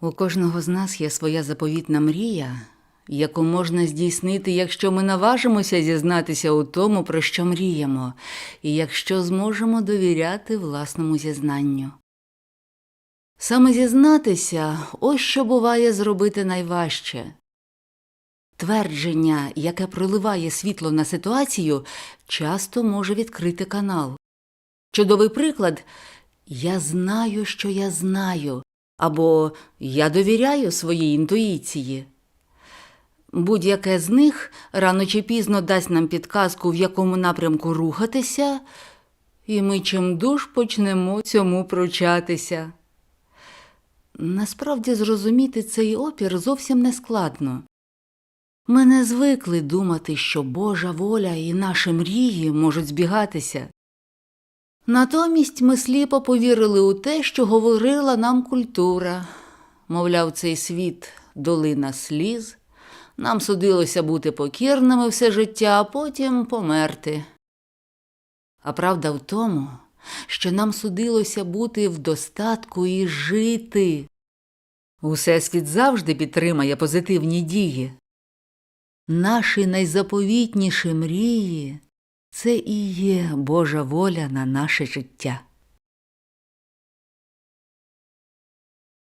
У кожного з нас є своя заповітна мрія, яку можна здійснити, якщо ми наважимося зізнатися у тому, про що мріємо, і якщо зможемо довіряти власному зізнанню. Саме зізнатися ось що буває зробити найважче. Твердження, яке проливає світло на ситуацію, часто може відкрити канал. Чудовий приклад Я знаю, що я знаю, або Я довіряю своїй інтуїції. Будь-яке з них рано чи пізно дасть нам підказку, в якому напрямку рухатися, і ми чимдуж почнемо цьому пручатися. Насправді зрозуміти цей опір зовсім не складно. Ми не звикли думати, що Божа воля і наші мрії можуть збігатися. Натомість ми сліпо повірили у те, що говорила нам культура. Мовляв, цей світ долина сліз, нам судилося бути покірними все життя, а потім померти. А правда в тому, що нам судилося бути в достатку і жити. Усесвіт завжди підтримає позитивні дії. Наші найзаповітніші мрії це і є Божа воля на наше життя.